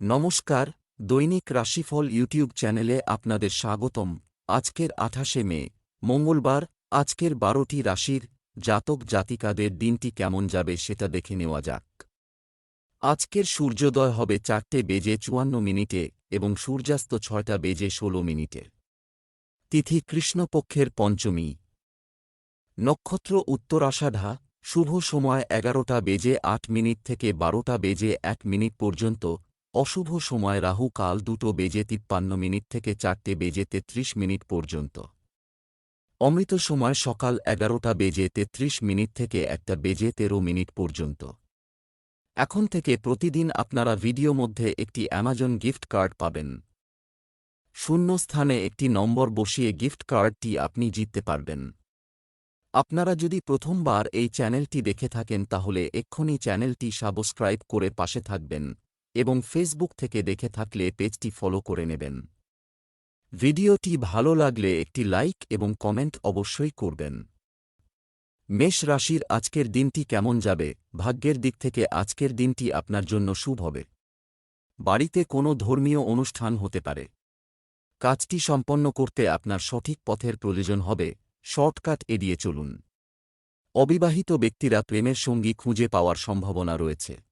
নমস্কার, দৈনিক রাশিফল ইউটিউব চ্যানেলে আপনাদের স্বাগতম। আজকের আঠাশে মে, মঙ্গলবার, আজকের বারোটি রাশির জাতক জাতিকাদের দিনটি কেমন যাবে সেটা দেখে নেওয়া যাক। আজকের সূর্যোদয় হবে চারটে বেজে চুয়ান্ন মিনিটে এবং সূর্যাস্ত ছয়টা বেজে ষোলো মিনিটে। তিথি কৃষ্ণপক্ষের পঞ্চমী। নক্ষত্র উত্তরাষাঢ়া, শুভ সময় এগারোটা বেজে আট মিনিট থেকে বারোটা বেজে এক মিনিট পর্যন্ত অশুভ সময় রাহু কাল দুটো বেজে তিপ্পান্ন মিনিট থেকে চারটে বেজে তেত্রিশ মিনিট পর্যন্ত। অমৃত সময় সকাল এগারোটা বেজে তেত্রিশ মিনিট থেকে একটা বেজে তেরো মিনিট পর্যন্ত। এখন থেকে প্রতিদিন আপনারা ভিডিও মধ্যে একটি অ্যামাজন গিফট কার্ড পাবেন। শূন্য স্থানে একটি নম্বর বসিয়ে গিফট কার্ডটি আপনি জিততে পারবেন। আপনারা যদি প্রথমবার এই চ্যানেলটি দেখে থাকেন তাহলে এক্ষুনি চ্যানেলটি সাবস্ক্রাইব করে পাশে থাকবেন। এবং ফেসবুক থেকে দেখে থাকলে পেজটি ফলো করে নেবেন। ভিডিওটি ভালো লাগলে একটি লাইক এবং কমেন্ট অবশ্যই করবেন। মেষ রাশির আজকের দিনটি কেমন যাবে? ভাগ্যের দিক থেকে আজকের দিনটি আপনার জন্য শুভ হবে। বাড়িতে কোনো ধর্মীয় অনুষ্ঠান হতে পারে। কাজটি সম্পন্ন করতে আপনার সঠিক পথের প্রয়োজন হবে। শর্টকাট এড়িয়ে চলুন। অবিবাহিত ব্যক্তিরা প্রেমের সঙ্গী খুঁজে পাওয়ার সম্ভাবনা রয়েছে।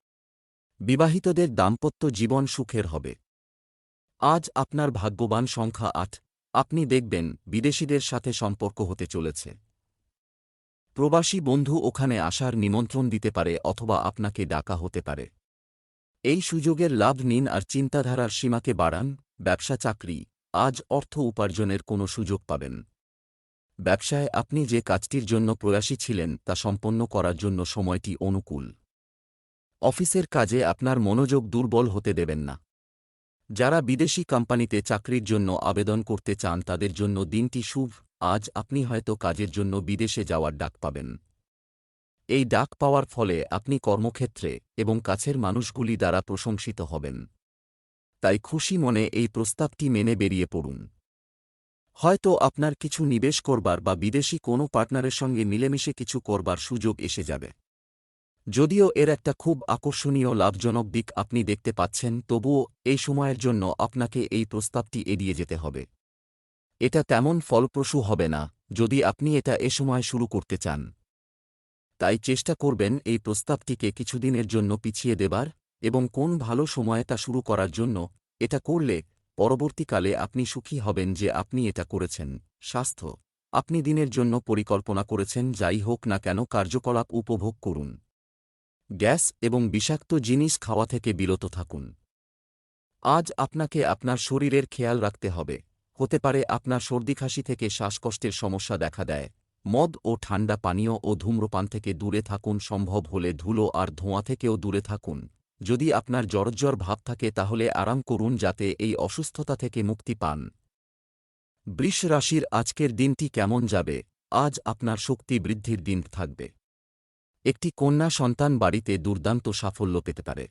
বিবাহিতদের দাম্পত্য জীবন সুখের হবে। আজ আপনার ভাগ্যবান সংখ্যা আট। আপনি দেখবেন বিদেশিদের সাথে সম্পর্ক হতে চলেছে। প্রবাসী বন্ধু ওখানে আসার নিমন্ত্রণ দিতে পারে অথবা আপনাকে ডাকা হতে পারে। এই সুযোগের লাভ নিন আর চিন্তাধারার সীমাকে বাড়ান, ব্যবসা চাকরি, আজ অর্থ উপার্জনের কোনো সুযোগ পাবেন। ব্যবসায় আপনি যে কাজটির জন্য প্রয়াসী ছিলেন তা সম্পন্ন করার জন্য সময়টি অনুকূল। অফিসের কাজে আপনার মনোযোগ দুর্বল হতে দেবেন না। যারা বিদেশি কোম্পানিতে চাকরির জন্য আবেদন করতে চান তাদের জন্য দিনটি শুভ, আজ আপনি হয়তো কাজের জন্য বিদেশে যাওয়ার ডাক পাবেন। এই ডাক পাওয়ার ফলে আপনি কর্মক্ষেত্রে এবং কাছের মানুষগুলি দ্বারা প্রশংসিত হবেন। তাই খুশি মনে এই প্রস্তাবটি মেনে বেরিয়ে পড়ুন। হয়তো আপনার কিছু নিবেশ করবার বা বিদেশি কোনো পার্টনারের সঙ্গে মিলেমিশে কিছু করবার সুযোগ এসে যাবে। যদিও এর একটা খুব আকর্ষণীয় লাভজনক দিক আপনি দেখতে পাচ্ছেন, তবুও এই সময়ের জন্য আপনাকে এই প্রস্তাবটি এড়িয়ে যেতে হবে। এটা তেমন ফলপ্রসূ হবে না, যদি আপনি এটা এ সময় শুরু করতে চান। তাই চেষ্টা করবেন এই প্রস্তাবটিকে কিছুদিনের জন্য পিছিয়ে দেবার এবং কোন ভালো সময়ে তা শুরু করার জন্য এটা করলে পরবর্তীকালে আপনি সুখী হবেন যে আপনি এটা করেছেন। স্বাস্থ্য। আপনি দিনের জন্য পরিকল্পনা করেছেন, যাই হোক না কেন কার্যকলাপ উপভোগ করুন। গ্যাস এবং বিষাক্ত জিনিস খাওয়া থেকে বিরত থাকুন। আজ আপনাকে আপনার শরীরের খেয়াল রাখতে হবে। হতে পারে আপনার সর্দি সর্দিখাসি থেকে শ্বাসকষ্টের সমস্যা দেখা দেয়। মদ ও ঠান্ডা পানীয় ও ধূম্রপান থেকে দূরে থাকুন সম্ভব হলে ধুলো আর ধোঁয়া থেকেও দূরে থাকুন। যদি আপনার জরজ্বর ভাব থাকে তাহলে আরাম করুন যাতে এই অসুস্থতা থেকে মুক্তি পান। বৃষ রাশির আজকের দিনটি কেমন যাবে? আজ আপনার শক্তি বৃদ্ধির দিন থাকবে। একটি কন্যা সন্তান বাড়িতে দুর্দান্ত সাফল্য পেতে পারে।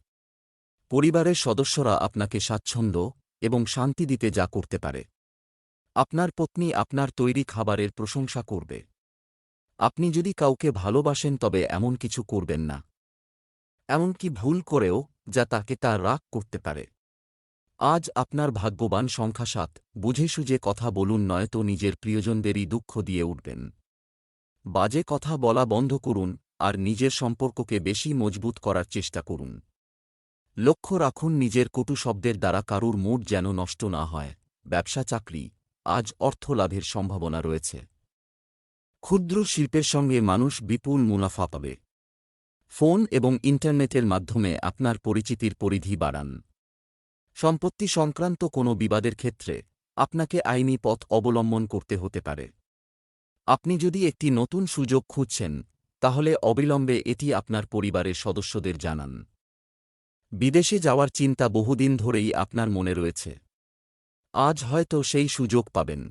পরিবারের সদস্যরা আপনাকে স্বাচ্ছন্দ্য এবং শান্তি দিতে যা করতে পারে। আপনার পত্নী আপনার তৈরি খাবারের প্রশংসা করবে। আপনি যদি কাউকে ভালোবাসেন তবে এমন কিছু করবেন না। এমনকি ভুল করেও যা তাকে তার রাগ করতে পারে। আজ আপনার ভাগ্যবান সংখ্যা সাত বুঝে সুঝে কথা বলুন নয়তো নিজের প্রিয়জনদেরই দুঃখ দিয়ে উঠবেন। বাজে কথা বলা বন্ধ করুন আর নিজের সম্পর্ককে বেশি মজবুত করার চেষ্টা করুন। লক্ষ্য রাখুন নিজের কটু শব্দের দ্বারা কারুর মুড যেন নষ্ট না হয়। ব্যবসা, চাকরি, আজ অর্থ লাভের সম্ভাবনা রয়েছে। ক্ষুদ্র শিল্পের সঙ্গে মানুষ বিপুল মুনাফা পাবে। ফোন এবং ইন্টারনেটের মাধ্যমে আপনার পরিচিতির পরিধি বাড়ান। সম্পত্তি সংক্রান্ত কোনো বিবাদের ক্ষেত্রে আপনাকে আইনি পথ অবলম্বন করতে হতে পারে। আপনি যদি একটি নতুন সুযোগ খুঁজছেন তাহলে অবিলম্বে এটি আপনার পরিবারের সদস্যদের জানান। বিদেশে যাওয়ার চিন্তা বহুদিন ধরেই আপনার মনে রয়েছে। আজ হয়তো সেই সুযোগ পাবেন।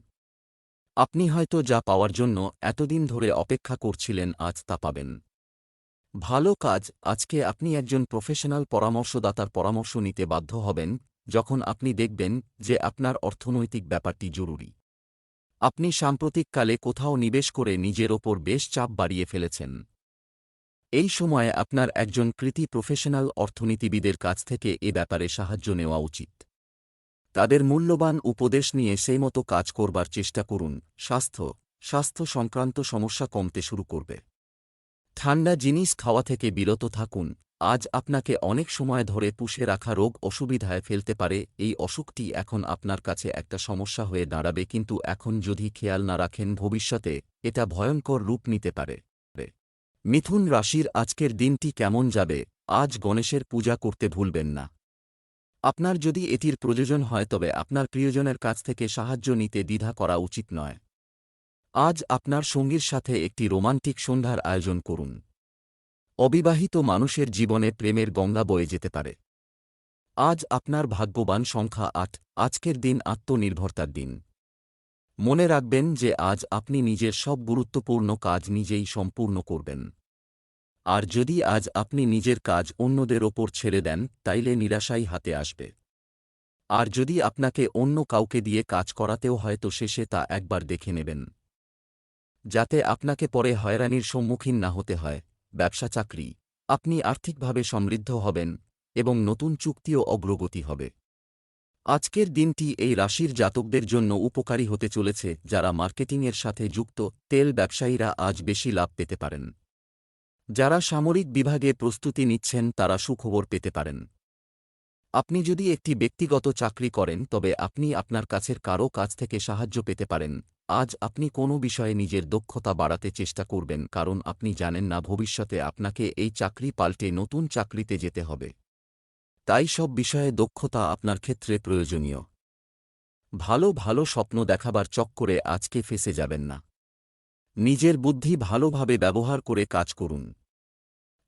আপনি হয়তো যা পাওয়ার জন্য এতদিন ধরে অপেক্ষা করছিলেন আজ তা পাবেন। ভালো কাজ, আজকে আপনি একজন প্রফেশনাল পরামর্শদাতার পরামর্শ নিতে বাধ্য হবেন, যখন আপনি দেখবেন যে আপনার অর্থনৈতিক ব্যাপারটি জরুরি। আপনি সাম্প্রতিককালে কোথাও নিবেশ করে নিজের ওপর বেশ চাপ বাড়িয়ে ফেলেছেন। এই সময়ে আপনার একজন কৃতি প্রফেশনাল অর্থনীতিবিদের কাছ থেকে এ ব্যাপারে সাহায্য নেওয়া উচিত। তাদের মূল্যবান উপদেশ নিয়ে সেই মতো কাজ করবার চেষ্টা করুন, স্বাস্থ্য স্বাস্থ্য সংক্রান্ত সমস্যা কমতে শুরু করবে। ঠান্ডা জিনিস খাওয়া থেকে বিরত থাকুন আজ আপনাকে অনেক সময় ধরে পুষে রাখা রোগ অসুবিধায় ফেলতে পারে, এই অসুখটি এখন আপনার কাছে একটা সমস্যা হয়ে দাঁড়াবে, কিন্তু এখন যদি খেয়াল না রাখেন ভবিষ্যতে এটা ভয়ঙ্কর রূপ নিতে পারে। মিথুন রাশির আজকের দিনটি কেমন যাবে, আজ গণেশের পূজা করতে ভুলবেন না। আপনার যদি এটির প্রয়োজন হয় তবে আপনার প্রিয়জনের কাছ থেকে সাহায্য নিতে দ্বিধা করা উচিত নয়। আজ আপনার সঙ্গীর সাথে একটি রোমান্টিক সন্ধ্যার আয়োজন করুন। অবিবাহিত মানুষের জীবনে প্রেমের গঙ্গা বয়ে যেতে পারে। আজ আপনার ভাগ্যবান সংখ্যা আট, আজকের দিন আত্মনির্ভরতার দিন। মনে রাখবেন যে আজ আপনি নিজের সব গুরুত্বপূর্ণ কাজ নিজেই সম্পূর্ণ করবেন। আর যদি আজ আপনি নিজের কাজ অন্যদের ওপর ছেড়ে দেন, তাইলে নিরাশাই হাতে আসবে। আর যদি আপনাকে অন্য কাউকে দিয়ে কাজ করাতেও হয়তো শেষে তা একবার দেখে নেবেন। যাতে আপনাকে পরে হয়রানির সম্মুখীন না হতে হয়। ব্যবসা চাকরি, আপনি আর্থিকভাবে সমৃদ্ধ হবেন এবং নতুন চুক্তিও অগ্রগতি হবে। আজকের দিনটি এই রাশির জাতকদের জন্য উপকারী হতে চলেছে যারা মার্কেটিংয়ের সাথে যুক্ত তেল ব্যবসায়ীরা আজ বেশি লাভ পেতে পারেন। যারা সামরিক বিভাগে প্রস্তুতি নিচ্ছেন তারা সুখবর পেতে পারেন। আপনি যদি একটি ব্যক্তিগত চাকরি করেন তবে আপনি আপনার কাছের কারও কাছ থেকে সাহায্য পেতে পারেন। আজ আপনি কোনো বিষয়ে নিজের দক্ষতা বাড়াতে চেষ্টা করবেন, কারণ আপনি জানেন না ভবিষ্যতে আপনাকে এই চাকরি পাল্টে নতুন চাকরিতে যেতে হবে। তাই সব বিষয়ে দক্ষতা আপনার ক্ষেত্রে প্রয়োজনীয়। ভালো ভালো স্বপ্ন দেখাবার চক্করে আজকে ফেসে যাবেন না। নিজের বুদ্ধি ভালোভাবে ব্যবহার করে কাজ করুন।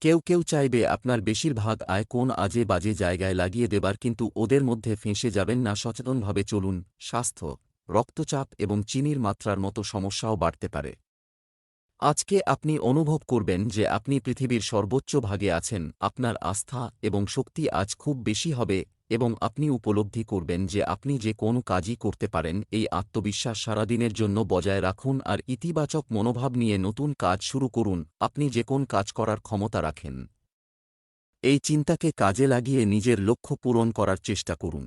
কেউ কেউ চাইবে আপনার বেশিরভাগ আয় কোন আজে বাজে জায়গায় লাগিয়ে দেবার, কিন্তু ওদের মধ্যে ফেঁসে যাবেন না, সচেতনভাবে চলুন। স্বাস্থ্য রক্তচাপ এবং চিনির মাত্রার মতো সমস্যাও বাড়তে পারে। আজকে আপনি অনুভব করবেন যে আপনি পৃথিবীর সর্বোচ্চ ভাগে আছেন, আপনার আস্থা এবং শক্তি আজ খুব বেশি হবে এবং আপনি উপলব্ধি করবেন যে আপনি যে কোনো কাজই করতে পারেন, এই আত্মবিশ্বাস সারাদিনের জন্য বজায় রাখুন আর ইতিবাচক মনোভাব নিয়ে নতুন কাজ শুরু করুন, আপনি যে কোন কাজ করার ক্ষমতা রাখেন। এই চিন্তাকে কাজে লাগিয়ে নিজের লক্ষ্য পূরণ করার চেষ্টা করুন।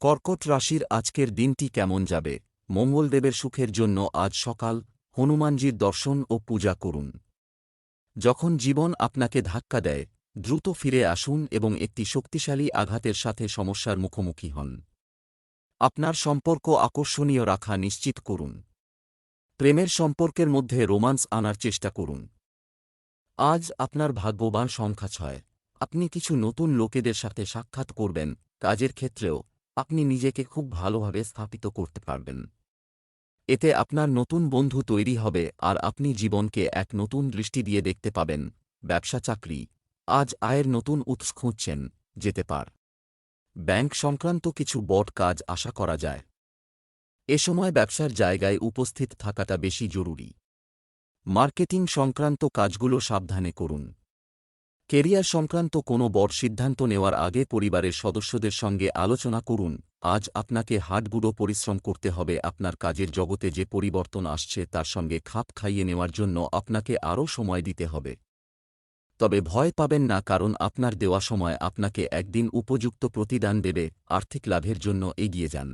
কর্কট রাশির আজকের দিনটি কেমন যাবে? মঙ্গলদেবের সুখের জন্য আজ সকাল হনুমানজির দর্শন ও পূজা করুন। যখন জীবন আপনাকে ধাক্কা দেয়, দ্রুত ফিরে আসুন এবং একটি শক্তিশালী আঘাতের সাথে সমস্যার মুখোমুখি হন। আপনার সম্পর্ক আকর্ষণীয় রাখা নিশ্চিত করুন। প্রেমের সম্পর্কের মধ্যে রোমান্স আনার চেষ্টা করুন। আজ আপনার ভাগ্যবান সংখ্যা ছয়। আপনি কিছু নতুন লোকেদের সাথে সাক্ষাৎ করবেন, কাজের ক্ষেত্রেও। আপনি নিজেকে খুব ভালোভাবে স্থাপিত করতে পারবেন। এতে আপনার নতুন বন্ধু তৈরি হবে আর আপনি জীবনকে এক নতুন দৃষ্টি দিয়ে দেখতে পাবেন। ব্যবসা চাকরি। আজ আয়ের নতুন উৎস খুঁজছেন, যেতে পার। ব্যাংক সংক্রান্ত কিছু বট কাজ আশা করা যায়। এ সময় ব্যবসার জায়গায় উপস্থিত থাকাটা বেশি জরুরি। মার্কেটিং সংক্রান্ত কাজগুলো সাবধানে করুন। কেরিয়ার সংক্রান্ত কোনো বড় সিদ্ধান্ত নেওয়ার আগে পরিবারের সদস্যদের সঙ্গে আলোচনা করুন। আজ আপনাকে হাটগুড়ো পরিশ্রম করতে হবে। আপনার কাজের জগতে যে পরিবর্তন আসছে তার সঙ্গে খাপ খাইয়ে নেওয়ার জন্য আপনাকে আরও সময় দিতে হবে। তবে ভয় পাবেন না, কারণ আপনার দেওয়া সময় আপনাকে একদিন উপযুক্ত প্রতিদান দেবে। আর্থিক লাভের জন্য এগিয়ে যান।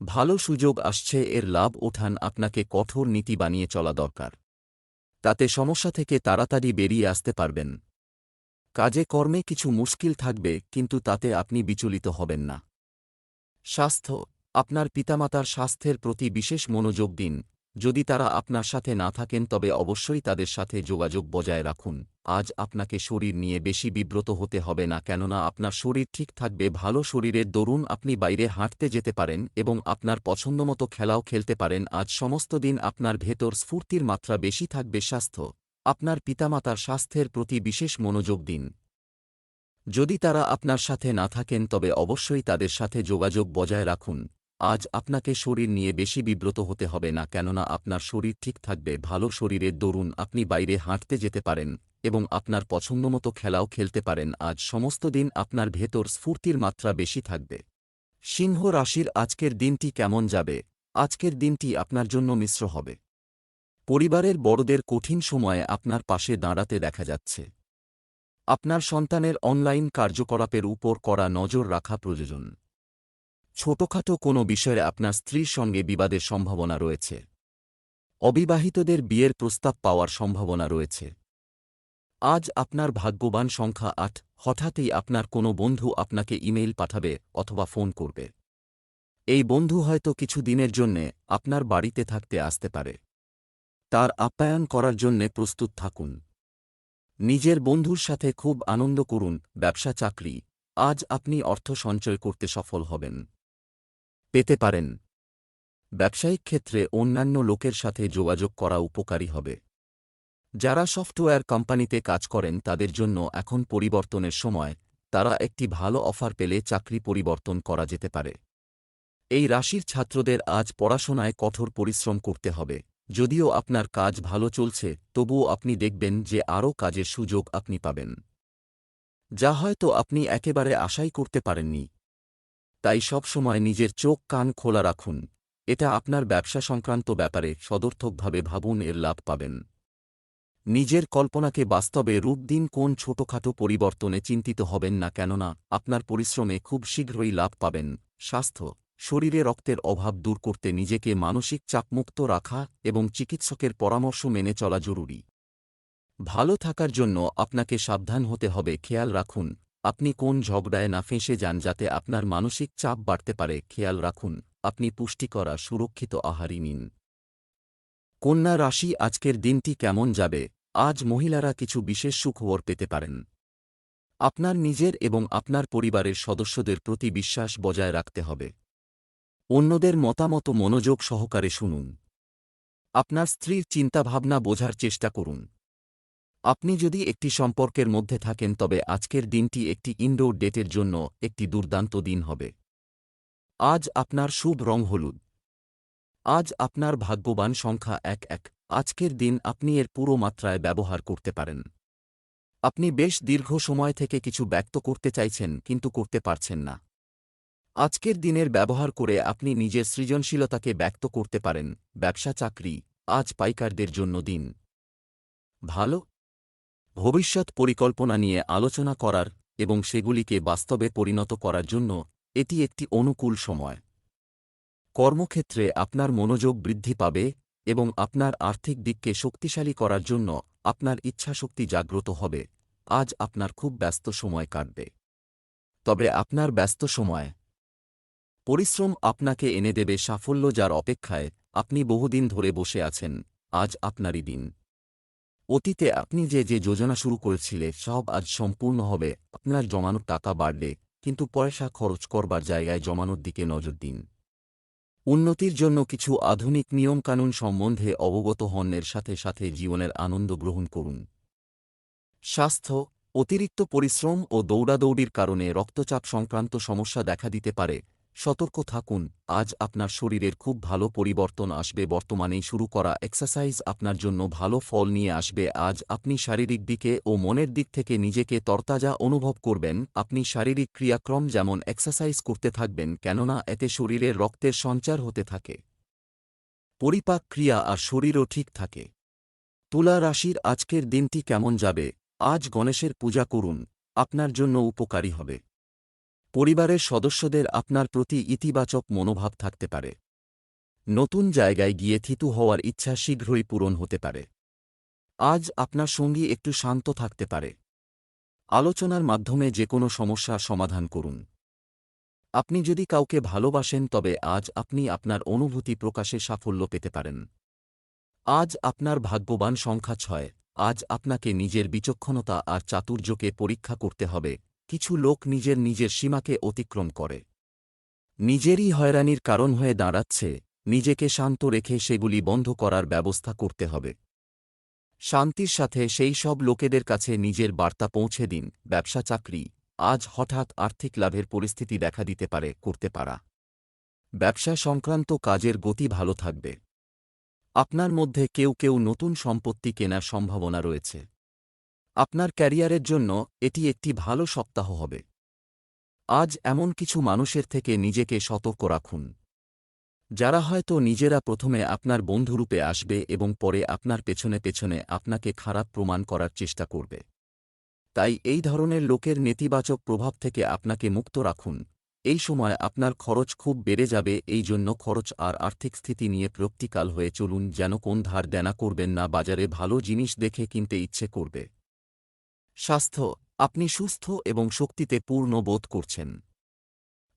ভালো সুযোগ আসছে, এর লাভ ওঠান। আপনাকে কঠোর নীতি বানিয়ে চলা দরকার। তাতে সমস্যা থেকে তাড়াতাড়ি বেরিয়ে আসতে পারবেন। কাজে কর্মে কিছু মুশকিল থাকবে, কিন্তু তাতে আপনি বিচলিত হবেন না। স্বাস্থ্য, আপনার পিতামাতার স্বাস্থ্যের প্রতি বিশেষ মনোযোগ দিন। যদি তারা আপনার সাথে না থাকেন, তবে অবশ্যই তাদের সাথে যোগাযোগ বজায় রাখুন। আজ আপনাকে শরীর নিয়ে বেশি বিব্রত হতে হবে না, কেননা আপনার শরীর ঠিক থাকবে, ভালো শরীরের দরুন আপনি বাইরে হাঁটতে যেতে পারেন এবং আপনার পছন্দমতো খেলাও খেলতে পারেন। আজ সমস্ত দিন আপনার ভেতর স্ফূর্তির মাত্রা বেশি থাকবে। স্বাস্থ্য আপনার পিতামাতার স্বাস্থ্যের প্রতি বিশেষ মনোযোগ দিন। যদি তারা আপনার সাথে না থাকেন, তবে অবশ্যই তাদের সাথে যোগাযোগ বজায় রাখুন। আজ আপনাকে শরীর নিয়ে বেশি বিব্রত হতে হবে না, কেননা আপনার শরীর ঠিক থাকবে, ভালো শরীরের দরুন আপনি বাইরে হাঁটতে যেতে পারেন এবং আপনার পছন্দমতো খেলাও খেলতে পারেন। আজ সমস্ত দিন আপনার ভেতর স্ফূর্তির মাত্রা বেশি থাকবে। সিংহ রাশির আজকের দিনটি কেমন যাবে? আজকের দিনটি আপনার জন্য মিশ্র হবে। পরিবারের বড়দের কঠিন সময়ে আপনার পাশে দাঁড়াতে দেখা যাচ্ছে। আপনার সন্তানের অনলাইন কার্যকলাপের উপর করা নজর রাখা প্রয়োজন। ছোটখাটো কোনো বিষয়ে আপনার স্ত্রীর সঙ্গে বিবাদের সম্ভাবনা রয়েছে। অবিবাহিতদের বিয়ের প্রস্তাব পাওয়ার সম্ভাবনা রয়েছে। আজ আপনার ভাগ্যবান সংখ্যা আট, হঠাৎই আপনার কোনো বন্ধু আপনাকে ইমেইল পাঠাবে অথবা ফোন করবে। এই বন্ধু হয়তো কিছু দিনের জন্যে আপনার বাড়িতে থাকতে আসতে পারে। তার আপ্যায়ন করার জন্যে প্রস্তুত থাকুন। নিজের বন্ধুর সাথে খুব আনন্দ করুন, ব্যবসা, চাকরি। আজ আপনি অর্থ সঞ্চয় করতে সফল হবেন। পেতে পারেন। ব্যবসায়িক ক্ষেত্রে অন্যান্য লোকের সাথে যোগাযোগ করা উপকারী হবে। যারা সফটওয়্যার কোম্পানিতে কাজ করেন, তাদের জন্য এখন পরিবর্তনের সময়। তারা একটি ভালো অফার পেলে চাকরি পরিবর্তন করা যেতে পারে। এই রাশির ছাত্রদের আজ পড়াশোনায় কঠোর পরিশ্রম করতে হবে। যদিও আপনার কাজ ভালো চলছে, তবুও আপনি দেখবেন যে আরও কাজের সুযোগ আপনি পাবেন। যা হয়তো আপনি একেবারে আশাই করতে পারেননি। তাই সবসময় নিজের চোখ কান খোলা রাখুন। এটা আপনার ব্যবসা সংক্রান্ত ব্যাপারে সদর্থকভাবে ভাবুন, এর লাভ পাবেন। নিজের কল্পনাকে বাস্তবে রূপ দিন, কোন ছোটখাটো পরিবর্তনে চিন্তিত হবেন না, কেননা আপনার পরিশ্রমে খুব শীঘ্রই লাভ পাবেন। স্বাস্থ্য শরীরে রক্তের অভাব দূর করতে নিজেকে মানসিক চাপমুক্ত রাখা এবং চিকিৎসকের পরামর্শ মেনে চলা জরুরি। ভালো থাকার জন্য আপনাকে সাবধান হতে হবে, খেয়াল রাখুন, আপনি কোন ঝগড়ায় না ফেঁসে যান যাতে আপনার মানসিক চাপ বাড়তে পারে, খেয়াল রাখুন, আপনি পুষ্টিকর আর সুরক্ষিত আহারই নিন। কন্যা রাশি, আজকের দিনটি কেমন যাবে? আজ মহিলারা কিছু বিশেষ সুখবর পেতে পারেন। আপনার নিজের এবং আপনার পরিবারের সদস্যদের প্রতি বিশ্বাস বজায় রাখতে হবে। অন্যদের মতামত মনোযোগ সহকারে শুনুন। আপনার স্ত্রীর চিন্তাভাবনা বোঝার চেষ্টা করুন। আপনি যদি একটি সম্পর্কের মধ্যে থাকেন, তবে আজকের দিনটি একটি ইনডোর ডেটের জন্য একটি দুর্দান্ত দিন হবে। আজ আপনার শুভ রং হলুদ। আজ আপনার ভাগ্যবান সংখ্যা এক এক। আজকের দিন আপনি এর পুরো মাত্রায় ব্যবহার করতে পারেন। আপনি বেশ দীর্ঘ সময় থেকে কিছু ব্যক্ত করতে চাইছেন, কিন্তু করতে পারছেন না। আজকের দিনের ব্যবহার করে আপনি নিজের সৃজনশীলতাকে ব্যক্ত করতে পারেন। ব্যবসা চাকরি, আজ পাইকারদের জন্য দিন। ভালো? ভবিষ্যৎ পরিকল্পনা নিয়ে আলোচনা করার এবং সেগুলিকে বাস্তবে পরিণত করার জন্য এটি একটি অনুকূল সময়। কর্মক্ষেত্রে আপনার মনোযোগ বৃদ্ধি পাবে এবং আপনার আর্থিক দিককে শক্তিশালী করার জন্য আপনার ইচ্ছাশক্তি জাগ্রত হবে। আজ আপনার খুব ব্যস্ত সময় কাটবে। তবে আপনার ব্যস্ত সময় পরিশ্রম আপনাকে এনে দেবে সাফল্য যার অপেক্ষায় আপনি বহুদিন ধরে বসে আছেন, আজ আপনারই দিন। অতীতে আপনি যে যে যোজনা শুরু করেছিলে, সব আজ সম্পূর্ণ হবে, আপনার জমানো টাকা বাড়লে কিন্তু পয়সা খরচ করবার জায়গায় জমানোর দিকে নজর দিন। উন্নতির জন্য কিছু আধুনিক নিয়মকানুন সম্বন্ধে অবগত হন্যের সাথে সাথে জীবনের আনন্দ গ্রহণ করুন। স্বাস্থ্য, অতিরিক্ত পরিশ্রম ও দৌড়াদৌড়ির কারণে রক্তচাপ সংক্রান্ত সমস্যা দেখা দিতে পারে সতর্ক থাকুন, আজ আপনার শরীরের খুব ভালো পরিবর্তন আসবে, বর্তমানেই শুরু করা এক্সারসাইজ আপনার জন্য ভালো ফল নিয়ে আসবে, আজ আপনি শারীরিক দিকে ও মনের দিক থেকে নিজেকে তরতাজা অনুভব করবেন, আপনি শারীরিক ক্রিয়াক্রম যেমন এক্সারসাইজ করতে থাকবেন, কেননা এতে শরীরের রক্তের সঞ্চার হতে থাকে। পরিপাক ক্রিয়া আর শরীরও ঠিক থাকে। তুলা রাশির আজকের দিনটি কেমন যাবে? আজ গণেশের পূজা করুন, আপনার জন্য উপকারী হবে। পরিবারের সদস্যদের আপনার প্রতি ইতিবাচক মনোভাব থাকতে পারে। নতুন জায়গায় গিয়ে থিতু হওয়ার ইচ্ছা শীঘ্রই পূরণ হতে পারে। আজ আপনার সঙ্গী একটু শান্ত থাকতে পারে। আলোচনার মাধ্যমে যে কোনো সমস্যার সমাধান করুন। আপনি যদি কাউকে ভালোবাসেন, তবে আজ আপনি আপনার অনুভূতি প্রকাশে সাফল্য পেতে পারেন। আজ আপনার ভাগ্যবান সংখ্যা ছয়। আজ আপনাকে নিজের বিচক্ষণতা আর চাতুর্যকে পরীক্ষা করতে হবে। কিছু লোক নিজের নিজের সীমাকে অতিক্রম করে। নিজেরই হয়রানির কারণ হয়ে দাঁড়াচ্ছে, নিজেকে শান্ত রেখে সেগুলি বন্ধ করার ব্যবস্থা করতে হবে। শান্তির সাথে সেই সব লোকেদের কাছে নিজের বার্তা পৌঁছে দিন, ব্যবসা চাকরি, আজ হঠাৎ আর্থিক লাভের পরিস্থিতি দেখা দিতে পারে, করতে পারা। ব্যবসা সংক্রান্ত কাজের গতি ভালো থাকবে। আপনার মধ্যে কেউ কেউ নতুন সম্পত্তি কেনার সম্ভাবনা রয়েছে। আপনার ক্যারিয়ারের জন্য এটি একটি ভালো সপ্তাহ হবে। আজ এমন কিছু মানুষের থেকে নিজেকে সতর্ক রাখুন। যারা হয়তো নিজেরা প্রথমে আপনার বন্ধুরূপে আসবে এবং পরে আপনার পেছনে পেছনে আপনাকে খারাপ প্রমাণ করার চেষ্টা করবে। তাই এই ধরনের লোকের নেতিবাচক প্রভাব থেকে আপনাকে মুক্ত রাখুন। এই সময় আপনার খরচ খুব বেড়ে যাবে, এই জন্য খরচ আর আর্থিক স্থিতি নিয়ে প্রক্তিকাল হয়ে চলুন, যেন কোন ধার দেনা করবেন না, বাজারে ভালো জিনিস দেখে কিনতে ইচ্ছে করবে। স্বাস্থ্য, আপনি সুস্থ এবং শক্তিতে পূর্ণ বোধ করছেন।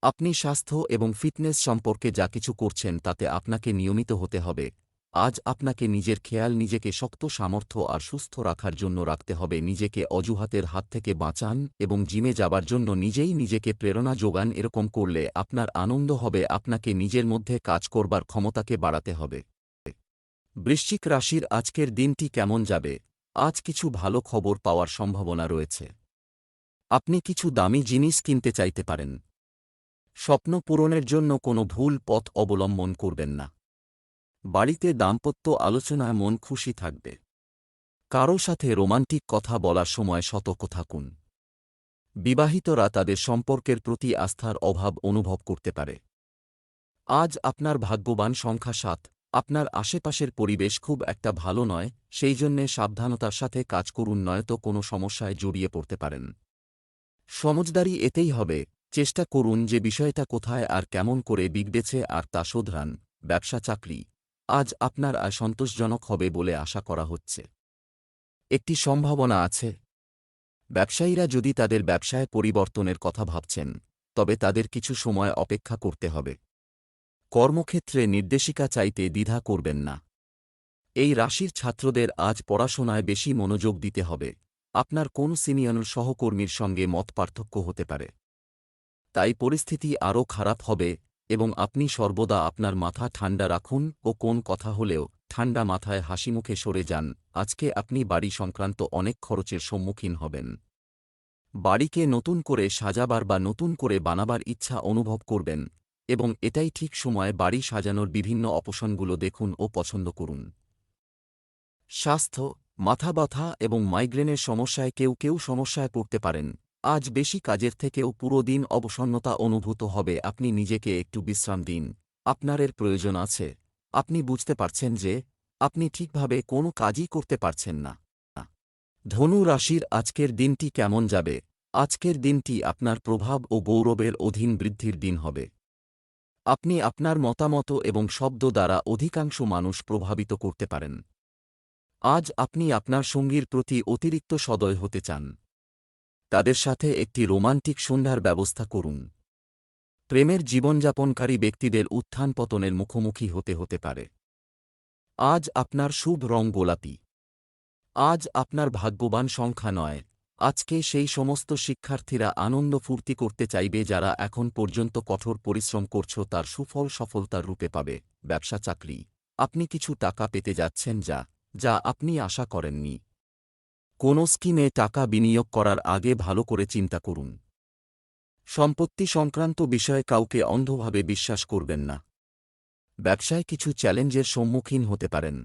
আপনি স্বাস্থ্য এবং ফিটনেস সম্পর্কে যা কিছু করছেন তাতে আপনাকে নিয়মিত হতে হবে। আজ আপনাকে নিজের খেয়াল নিজেকে শক্ত সামর্থ্য আর সুস্থ রাখার জন্য রাখতে হবে। নিজেকে অজুহাতের হাত থেকে বাঁচান এবং জিমে যাবার জন্য নিজেই নিজেকে প্রেরণা যোগান। এরকম করলে আপনার আনন্দ হবে, আপনাকে নিজের মধ্যে কাজ করবার ক্ষমতাকে বাড়াতে হবে। বৃশ্চিক রাশির আজকের দিনটি কেমন যাবে? আজ কিছু ভালো খবর পাওয়ার সম্ভাবনা রয়েছে। আপনি কিছু দামি জিনিস কিনতে চাইতে পারেন। স্বপ্ন পূরণের জন্য কোনো ভুল পথ অবলম্বন করবেন না। বাড়িতে দাম্পত্য আলোচনায় মন খুশি থাকবে। কারও সাথে রোমান্টিক কথা বলার সময় সতর্ক থাকুন। বিবাহিতরা তাদের সম্পর্কের প্রতি আস্থার অভাব অনুভব করতে পারে। আজ আপনার ভাগ্যবান সংখ্যা সাত। আপনার আশেপাশের পরিবেশ খুব একটা ভালো নয়, সেই জন্যে সাবধানতার সাথে কাজ করুন, নয়তো কোনো সমস্যায় জড়িয়ে পড়তে পারেন। সমজদারি এতেই হবে, চেষ্টা করুন যে বিষয়টা কোথায় আর কেমন করে বিগড়েছে আর তা শোধরান, ব্যবসা চাকরি। আজ আপনার আয় সন্তোষজনক হবে বলে আশা করা হচ্ছে। একটি সম্ভাবনা আছে। ব্যবসায়ীরা যদি তাদের ব্যবসায় পরিবর্তনের কথা ভাবছেন, তবে তাদের কিছু সময় অপেক্ষা করতে হবে। কর্মক্ষেত্রে নির্দেশিকা চাইতে দ্বিধা করবেন না। এই রাশির ছাত্রদের আজ পড়াশোনায় বেশি মনোযোগ দিতে হবে। আপনার কোন সিনিয়র সহকর্মীর সঙ্গে মত পার্থক্য হতে পারে। তাই পরিস্থিতি আরও খারাপ হবে এবং আপনি সর্বদা আপনার মাথা ঠান্ডা রাখুন ও কোন কথা হলেও ঠান্ডা মাথায় হাসিমুখে সরে যান। আজকে আপনি বাড়ি সংক্রান্ত অনেক খরচের সম্মুখীন হবেন। বাড়িকে নতুন করে সাজাবার বা নতুন করে বানাবার ইচ্ছা অনুভব করবেন। এবং এটাই ঠিক সময়ে বাড়ি সাজানোর বিভিন্ন অপশনগুলো দেখুন ও পছন্দ করুন। স্বাস্থ্য, মাথা ব্যথা এবং মাইগ্রেনের সমস্যায় কেউ কেউ সমস্যায় পড়তে পারেন। আজ বেশি কাজের থেকেও পুরো দিন অবসন্নতা অনুভূত হবে, আপনি নিজেকে একটু বিশ্রাম দিন। আপনার এর প্রয়োজন আছে। আপনি বুঝতে পারছেন যে, আপনি ঠিকভাবে কোনো কাজই করতে পারছেন না। ধনু রাশির আজকের দিনটি কেমন যাবে? আজকের দিনটি আপনার প্রভাব ও গৌরবের অধীন বৃদ্ধির দিন হবে। আপনি আপনার মতামত এবং শব্দ দ্বারা অধিকাংশ মানুষ প্রভাবিত করতে পারেন। আজ আপনি আপনার সঙ্গীর প্রতি অতিরিক্ত সদয় হতে চান। তাদের সাথে একটি রোমান্টিক সন্ধ্যার ব্যবস্থা করুন। প্রেমের জীবনযাপনকারী ব্যক্তিদের উত্থান পতনের মুখোমুখি হতে হতে পারে। আজ আপনার শুভ রং গোলাপি। আজ আপনার ভাগ্যবান সংখ্যা নয়। আজকে সেই সমস্ত শিক্ষার্থীরা আনন্দ ফুর্তি করতে চাইবে যারা এখন পর্যন্ত কঠোর পরিশ্রম করছ তার সুফল সফলতার রূপে পাবে, ব্যবসা চাকরি। আপনি কিছু টাকা পেতে যাচ্ছেন যা যা আপনি আশা করেননি। কোন স্কিমে টাকা বিনিয়োগ করার আগে ভালো করে চিন্তা করুন। সম্পত্তি সংক্রান্ত বিষয়ে কাউকে অন্ধভাবে বিশ্বাস করবেন না। ব্যবসায় কিছু চ্যালেঞ্জের সম্মুখীন হতে পারেন।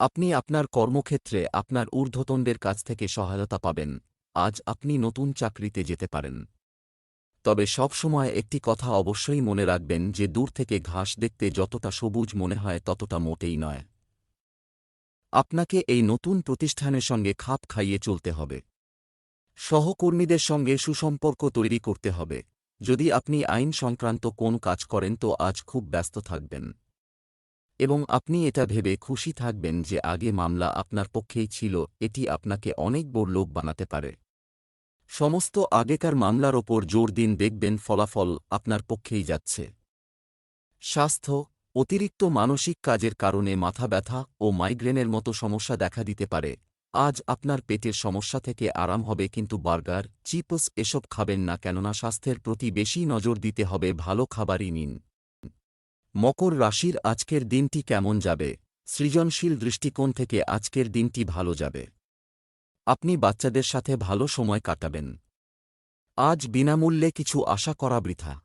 আপনি আপনার কর্মক্ষেত্রে আপনার ঊর্ধ্বতনদের কাছ থেকে সহায়তা পাবেন। আজ আপনি নতুন চাকরিতে যেতে পারেন। তবে সব সময় একটি কথা অবশ্যই মনে রাখবেন যে দূর থেকে ঘাস দেখতে যতটা সবুজ মনে হয় ততটা মোটেই নয়। আপনাকে এই নতুন প্রতিষ্ঠানের সঙ্গে খাপ খাইয়ে চলতে হবে। সহকর্মীদের সঙ্গে সুসম্পর্ক তৈরি করতে হবে। যদি আপনি আইন সংক্রান্ত কোন কাজ করেন তো আজ খুব ব্যস্ত থাকবেন। এবং আপনি এটা ভেবে খুশি থাকবেন যে আগে মামলা আপনার পক্ষেই ছিল, এটি আপনাকে অনেক বড় লোক বানাতে পারে। সমস্ত আগেকার মামলার ওপর জোর দিন দেখবেন ফলাফল আপনার পক্ষেই যাচ্ছে। স্বাস্থ্য, অতিরিক্ত মানসিক কাজের কারণে মাথা ব্যথা ও মাইগ্রেনের মতো সমস্যা দেখা দিতে পারে। আজ আপনার পেটের সমস্যা থেকে আরাম হবে কিন্তু বার্গার, চিপস এসব খাবেন না কেননা স্বাস্থ্যের প্রতি বেশি নজর দিতে হবে ভালো খাবারই নিন। মকর রাশির আজকের দিনটি কেমন যাবে? সৃজনশীল দৃষ্টিকোণ থেকে আজকের দিনটি ভালো যাবে। আপনি বাচ্চাদের সাথে ভালো সময় কাটাবেন। আজ বিনামূল্যে কিছু আশা করা বৃথা।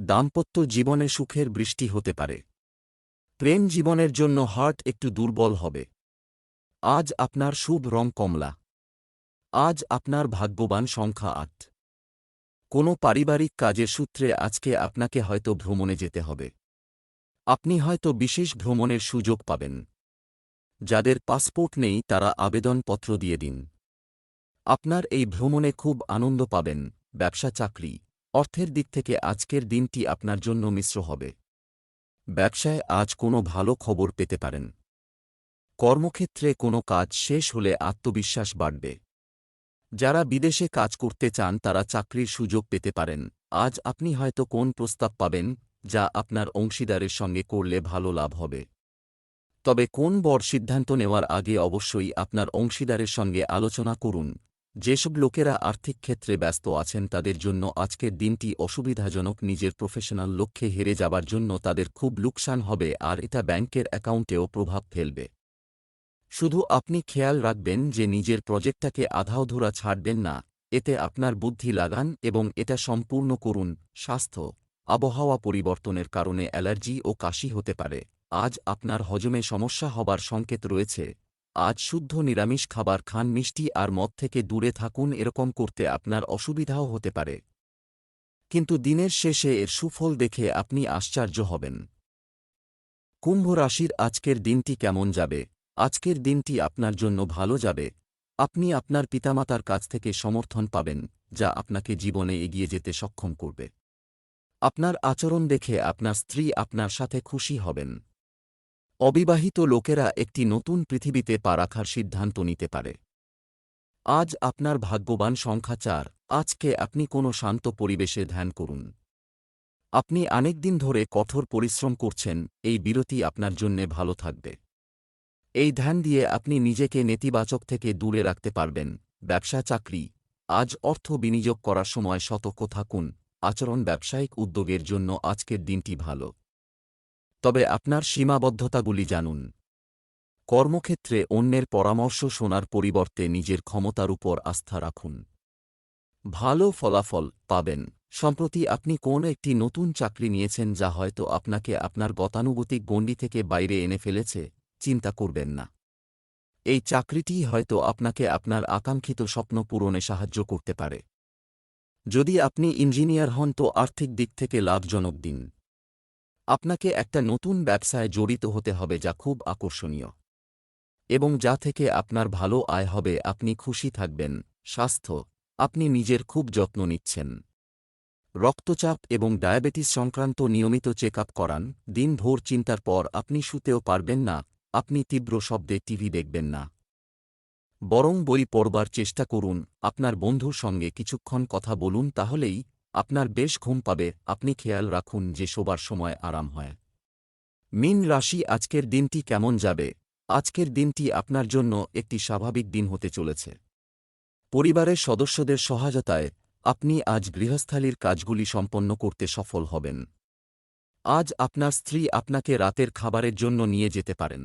দাম্পত্য জীবনে সুখের বৃষ্টি হতে পারে। প্রেম জীবনের জন্য হার্ট একটু দুর্বল হবে। আজ আপনার শুভ রং কমলা। আজ আপনার ভাগ্যবান সংখ্যা আট। কোনো পারিবারিক কাজের সূত্রে আজকে আপনাকে হয়তো ভ্রমণে যেতে হবে। আপনি হয়তো বিশেষ ভ্রমণের সুযোগ পাবেন। যাদের পাসপোর্ট নেই, তারা আবেদনপত্র দিয়ে দিন। আপনার এই ভ্রমণে খুব আনন্দ পাবেন, ব্যবসা, চাকরি। অর্থের দিক থেকে আজকের দিনটি আপনার জন্য মিশ্র হবে। ব্যবসায় আজ কোনো ভালো খবর পেতে পারেন। কর্মক্ষেত্রে কোনো কাজ শেষ হলে আত্মবিশ্বাস বাড়বে। যারা বিদেশে কাজ করতে চান, তারা চাকরির সুযোগ পেতে পারেন। আজ আপনি হয়তো কোন প্রস্তাব পাবেন যা আপনার অংশীদারের সঙ্গে করলে ভালো লাভ হবে। তবে কোন বড় সিদ্ধান্ত নেওয়ার আগে অবশ্যই আপনার অংশীদারের সঙ্গে আলোচনা করুন। যেসব লোকেরা আর্থিক ক্ষেত্রে ব্যস্ত আছেন তাদের জন্য আজকের দিনটি অসুবিধাজনক। নিজের প্রফেশনাল লক্ষ্যে হেরে যাবার জন্য তাদের খুব লোকসান হবে আর এটা ব্যাংকের অ্যাকাউন্টেও প্রভাব ফেলবে। শুধু আপনি খেয়াল রাখবেন যে নিজের প্রজেক্টটাকে আধাওধুরা ছাড়বেন না, এতে আপনার বুদ্ধি লাগান এবং এটা সম্পূর্ণ করুন, স্বাস্থ্য। আবহাওয়া পরিবর্তনের কারণে অ্যালার্জি ও কাশি হতে পারে। আজ আপনার হজমে সমস্যা হবার সংকেত রয়েছে। আজ শুদ্ধ নিরামিষ খাবার খান, মিষ্টি আর মদ থেকে দূরে থাকুন, এরকম করতে আপনার অসুবিধাও হতে পারে। কিন্তু দিনের শেষে এর সুফল দেখে আপনি আশ্চর্য হবেন। কুম্ভ রাশির আজকের দিনটি কেমন যাবে? আজকের দিনটি আপনার জন্য ভালো যাবে। আপনি আপনার পিতামাতার কাছ থেকে সমর্থন পাবেন, যা আপনাকে জীবনে এগিয়ে যেতে সক্ষম করবে। আপনার আচরণ দেখে আপনার স্ত্রী আপনার সাথে খুশি হবেন। অবিবাহিত লোকেরা একটি নতুন পৃথিবীতে পা রাখার সিদ্ধান্ত নিতে পারে। আজ আপনার ভাগ্যবান সংখ্যা চার, আজকে আপনি কোনো শান্ত পরিবেশে ধ্যান করুন। আপনি অনেকদিন ধরে কঠোর পরিশ্রম করছেন, এই বিরতি আপনার জন্যে ভালো থাকবে। এই ধ্যান দিয়ে আপনি নিজেকে নেতিবাচক থেকে দূরে রাখতে পারবেন। ব্যবসা, চাকরি, আজ অর্থ বিনিয়োগ করার সময় সতর্ক থাকুন। আচরণ ব্যবসায়িক উদ্যোগের জন্য আজকের দিনটি ভালো। তবে আপনার সীমাবদ্ধতাগুলি জানুন। কর্মক্ষেত্রে অন্যের পরামর্শ শোনার পরিবর্তে নিজের ক্ষমতার উপর আস্থা রাখুন। ভালো ফলাফল পাবেন। সম্প্রতি আপনি কোন একটি নতুন চাকরি নিয়েছেন যা হয়তো আপনাকে আপনার গতানুগতিক গণ্ডি থেকে বাইরে এনে ফেলেছে, চিন্তা করবেন না। এই চাকরিটি হয়তো আপনাকে আপনার আকাঙ্ক্ষিত স্বপ্ন পূরণে সাহায্য করতে পারে। যদি আপনি ইঞ্জিনিয়ার হন তো আর্থিক দিক থেকে লাভজনক দিন। আপনাকে একটা নতুন ব্যবসায় জড়িত হতে হবে যা খুব আকর্ষণীয়। এবং যা থেকে আপনার ভালো আয় হবে, আপনি খুশি থাকবেন। স্বাস্থ্য, আপনি নিজের খুব যত্ন নিচ্ছেন। রক্তচাপ এবং ডায়াবেটিস সংক্রান্ত নিয়মিত চেক আপ করান, দিনভর চিন্তার পর আপনি শুতেও পারবেন না, আপনি তীব্র শব্দে টিভি দেখবেন না। বরং বই পড়বার চেষ্টা করুন, আপনার বন্ধুর সঙ্গে কিছুক্ষণ কথা বলুন তাহলেই আপনার বেশ ঘুম পাবে, আপনি খেয়াল রাখুন যে শোবার সময় আরাম হয়। মিন রাশি, আজকের দিনটি কেমন যাবে? আজকের দিনটি আপনার জন্য একটি স্বাভাবিক দিন হতে চলেছে। পরিবারের সদস্যদের সহায়তায় আপনি আজ গৃহস্থালির কাজগুলি সম্পন্ন করতে সফল হবেন। আজ আপনার স্ত্রী আপনাকে রাতের খাবারের জন্য নিয়ে যেতে পারেন।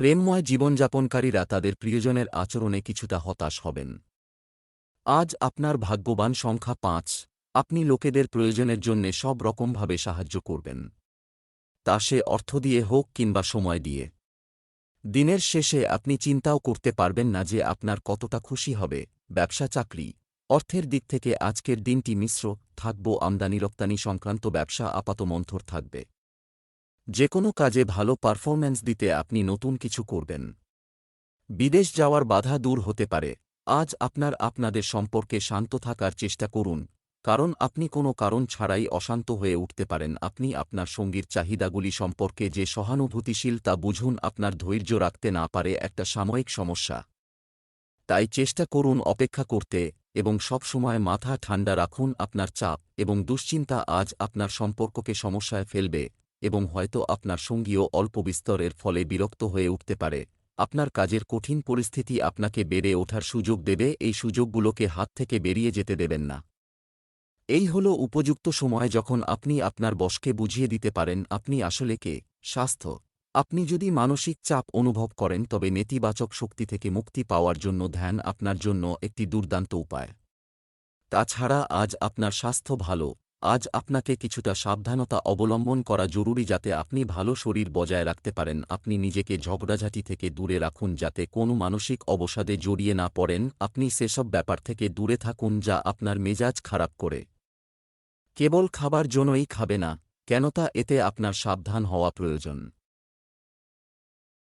প্রেমময় জীবনযাপনকারীরা তাদের প্রিয়জনের আচরণে কিছুটা হতাশ হবেন। আজ আপনার ভাগ্যবান সংখ্যা পাঁচ। আপনি লোকেদের প্রয়োজনের জন্যে সব রকমভাবে সাহায্য করবেন। তা সে অর্থ দিয়ে হোক কিংবা সময় দিয়ে। দিনের শেষে আপনি চিন্তাও করতে পারবেন না যে আপনার কতটা খুশি হবে। ব্যবসা চাকরি। অর্থের দিক থেকে আজকের দিনটি মিশ্র। থাকব আমদানি রপ্তানি সংক্রান্ত ব্যবসা আপাত মন্থর থাকবে। যে কোনো কাজে ভালো পারফরম্যান্স দিতে আপনি নতুন কিছু করবেন। বিদেশ যাওয়ার বাধা দূর হতে পারে। আজ আপনার আপনাদের সম্পর্কে শান্ত থাকার চেষ্টা করুন, কারণ আপনি কোনো কারণ ছাড়াই অশান্ত হয়ে উঠতে পারেন। আপনি আপনার সঙ্গীর চাহিদাগুলি সম্পর্কে যে সহানুভূতিশীল তা বুঝুন, আপনার ধৈর্য রাখতে না পারে একটা সাময়িক সমস্যা। তাই চেষ্টা করুন অপেক্ষা করতে এবং সবসময় মাথা ঠান্ডা রাখুন আপনার চাপ এবং দুশ্চিন্তা আজ আপনার সম্পর্ককে সমস্যায় ফেলবে। এবং হয়তো আপনার সঙ্গীও অল্প বিস্তরের ফলে বিরক্ত হয়ে উঠতে পারে। আপনার কাজের কঠিন পরিস্থিতি আপনাকে বেড়ে ওঠার সুযোগ দেবে, এই সুযোগগুলোকে হাত থেকে বেরিয়ে যেতে দেবেন না। এই হল উপযুক্ত সময় যখন আপনি আপনার বসকে বুঝিয়ে দিতে পারেন, আপনি আসলে কে? স্বাস্থ্য। আপনি যদি মানসিক চাপ অনুভব করেন, তবে নেতিবাচক শক্তি থেকে মুক্তি পাওয়ার জন্য ধ্যান আপনার জন্য একটি দুর্দান্ত উপায়। তাছাড়া আজ আপনার স্বাস্থ্য ভালো। আজ আপনাকে কিছুটা সাবধানতা অবলম্বন করা জরুরি যাতে আপনি ভালো শরীর বজায় রাখতে পারেন। আপনি নিজেকে ঝগড়াঝাটি থেকে দূরে রাখুন যাতে কোনো মানসিক অবসাদে জড়িয়ে না পড়েন। আপনি সেসব ব্যাপার থেকে দূরে থাকুন যা আপনার মেজাজ খারাপ করে। কেবল খাবার জন্যই খাবে না, কেন তা এতে আপনার সাবধান হওয়া প্রয়োজন।